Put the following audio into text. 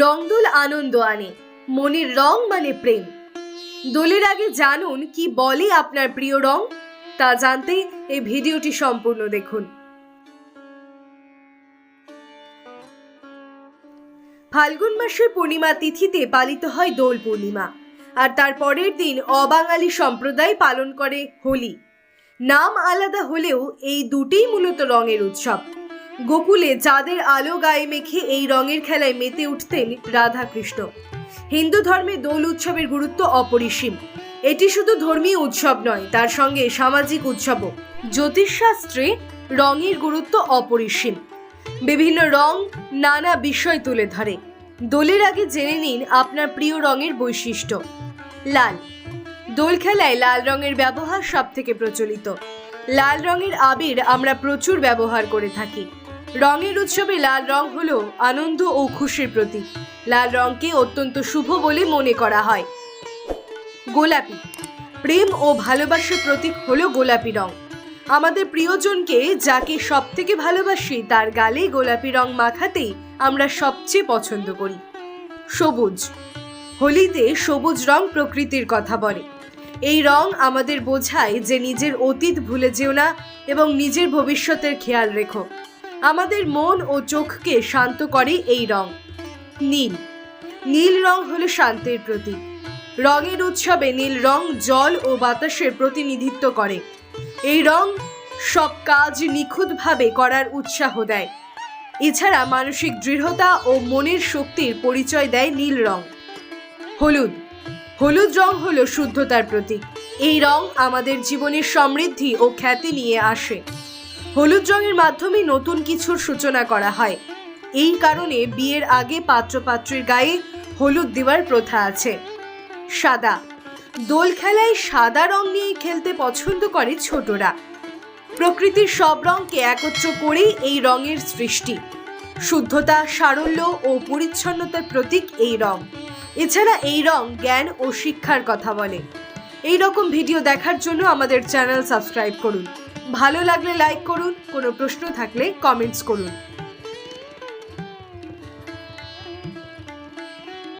রংদোল আনন্দ আনে। মনের রং মানে প্রেম। দোলের আগে জানুন কি বলে আপনার প্রিয় রং? তা জানতে এই ভিডিওটি সম্পূর্ণ দেখুন। ফাল্গুন মাসের পূর্ণিমা তিথিতে পালিত হয় দোল পূর্ণিমা, আর তার পরের দিন অবাঙালি সম্প্রদায় পালন করে হোলি। নাম আলাদা হলেও এই দুটিই মূলত রঙের উৎসব। গোকুলে চাঁদের আলো গায়ে মেখে এই রঙের খেলায় মেতে উঠতেন রাধাকৃষ্ণ। হিন্দু ধর্মে দোল উৎসবের গুরুত্ব অপরিসীম। এটি শুধু ধর্মীয় উৎসব নয়, তার সঙ্গে সামাজিক উৎসবও। জ্যোতিষশাস্ত্রে রঙের গুরুত্ব অপরিসীম। বিভিন্ন রং নানা বিষয় তুলে ধরে। দোলের আগে জেনে নিন আপনার প্রিয় রঙের বৈশিষ্ট্য। লাল। দোল খেলায় লাল রঙের ব্যবহার সব থেকে প্রচলিত। লাল রঙের আবির আমরা প্রচুর ব্যবহার করে থাকি। রঙের উৎসবে লাল রং হলো আনন্দ ও খুশির প্রতীক। লাল রংকে অত্যন্ত শুভ বলে মনে করা হয়। গোলাপি। প্রেম ও ভালোবাসার প্রতীক হলো গোলাপি রং। আমাদের প্রিয়জনকে যাকে সব থেকে ভালোবাসি, তার গালে গোলাপি রং মাখাতেই আমরা সবচেয়ে পছন্দ করি। সবুজ। হোলিতে সবুজ রং প্রকৃতির কথা বলে। এই রং আমাদের বোঝায় যে নিজের অতীত ভুলে যেও না এবং নিজের ভবিষ্যতের খেয়াল রেখো। আমাদের মন ও চোখকে শান্ত করে এই রং। নীল। নীল রং হলো শান্তির প্রতীক। রঙের উৎসবে নীল রং জল ও বাতাসের প্রতিনিধিত্ব করে। এই রং সব কাজ নিখুঁতভাবে করার উৎসাহ দেয়। এছাড়া মানসিক দৃঢ়তা ও মনের শক্তির পরিচয় দেয় নীল রং। হলুদ। হলুদ রং হলো শুদ্ধতার প্রতীক। এই রং আমাদের জীবনের সমৃদ্ধি ও খ্যাতি নিয়ে আসে। হলুদ রঙের মাধ্যমে নতুন কিছুর সূচনা করা হয়। এই কারণে বিয়ের আগে পাত্রপাত্রীর গায়ে হলুদ দেওয়ার প্রথা আছে। সাদা। দোল খেলায় সাদা রং নিয়ে খেলতে পছন্দ করে ছোটরা। প্রকৃতির সব রঙকে একত্র করেই এই রঙের সৃষ্টি। শুদ্ধতা, সারল্য ও পরিচ্ছন্নতার প্রতীক এই রং। এছাড়া এই রং জ্ঞান ও শিক্ষার কথা বলে। এই রকম ভিডিও দেখার জন্য আমাদের চ্যানেল সাবস্ক্রাইব করুন। ভালো লাগলে লাইক করুন কোনো প্রশ্ন থাকলে কমেন্টস করুন।